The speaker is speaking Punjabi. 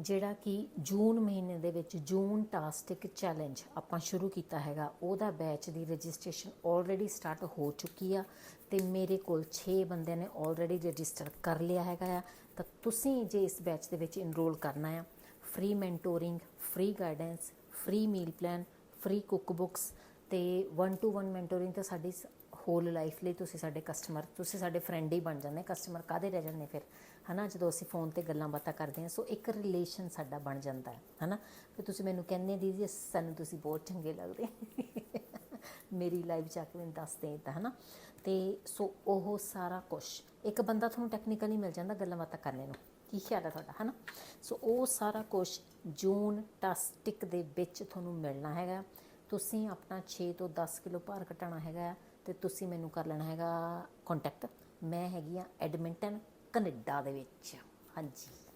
ਜਿਹੜਾ ਕਿ ਜੂਨ ਮਹੀਨੇ ਦੇ ਵਿੱਚ ਜੂਨ ਟਾਸਟਿਕ ਚੈਲੰਜ ਆਪਾਂ ਸ਼ੁਰੂ ਕੀਤਾ ਹੈਗਾ, ਉਹਦਾ ਬੈਚ ਦੀ ਰਜਿਸਟ੍ਰੇਸ਼ਨ ਆਲਰੇਡੀ ਸਟਾਰਟ ਹੋ ਚੁੱਕੀ ਆ ਤੇ ਮੇਰੇ ਕੋਲ 6 ਬੰਦਿਆਂ ਨੇ ਆਲਰੇਡੀ ਰਜਿਸਟਰ ਕਰ ਲਿਆ ਹੈਗਾ ਆ। ਤਾਂ ਤੁਸੀਂ ਜੇ ਇਸ ਬੈਚ ਦੇ ਵਿੱਚ ਇਨਰੋਲ ਕਰਨਾ ਆ free mentoring free guidance free meal plan free cook books ਤੇ 1 ਟੂ 1 ਮੈਂਟੋਰਿੰਗ ਤਾਂ ਸਾਡੀ ਹੋਲ ਲਾਈਫ ਲਈ ਤੁਸੀਂ ਸਾਡੇ ਕਸਟਮਰ ਤੁਸੀਂ ਸਾਡੇ ਫਰੈਂਡ ਹੀ ਬਣ ਜਾਂਦੇ ਕਸਟਮਰ ਕਾਦੇ ਰਹਿ ਜਾਂਦੇ ਫਿਰ? ਹਨਾ, ਜਦੋਂ ਅਸੀਂ ਫੋਨ ਤੇ ਗੱਲਾਂ ਬਾਤਾਂ ਕਰਦੇ ਹਾਂ ਸੋ ਇੱਕ ਰਿਲੇਸ਼ਨ ਸਾਡਾ ਬਣ ਜਾਂਦਾ ਹੈ, ਹਨਾ? ਫਿਰ ਤੁਸੀਂ ਮੈਨੂੰ ਕਹਿੰਦੇ ਦੀਦੀ ਸਾਨੂੰ ਤੁਸੀਂ ਬਹੁਤ ਚੰਗੇ ਲੱਗਦੇ। ਮੇਰੀ ਲਾਈਫ ਚ ਆ ਕੇ ਮੈਨੂੰ ਦੱਸਦੇ ਤਾਂ, ਹਨਾ? ਤੇ ਸੋ ਉਹ ਸਾਰਾ ਕੁਝ ਇੱਕ ਬੰਦਾ ਤੁਹਾਨੂੰ ਟੈਕਨੀਕਲੀ ਮਿਲ ਜਾਂਦਾ ਗੱਲਾਂ ਬਾਤਾਂ ਕਰਨੇ ਨੂੰ, ਕੀ ਖਿਆਲ ਹੈ ਤੁਹਾਡਾ, ਹਨਾ? ਸੋ ਉਹ ਸਾਰਾ ਕੁਝ ਜੂਨ ਟਸਟਿਕ ਦੇ ਵਿੱਚ ਤੁਹਾਨੂੰ ਮਿਲਣਾ ਹੈਗਾ। ਤੁਸੀਂ ਆਪਣਾ 6 ਤੋਂ 10 ਕਿਲੋ ਭਾਰ ਘਟਾਉਣਾ ਹੈਗਾ। ਤੇ ਤੁਸੀਂ ਮੈਨੂੰ ਕਰ ਲੈਣਾ ਹੈਗਾ ਕੰਟੈਕਟ ਮੈਂ ਹੈਗੀ ਆ ਐਡਮਿੰਟਨ ਕੈਨੇਡਾ ਦੇ ਵਿੱਚ। ਹਾਂਜੀ।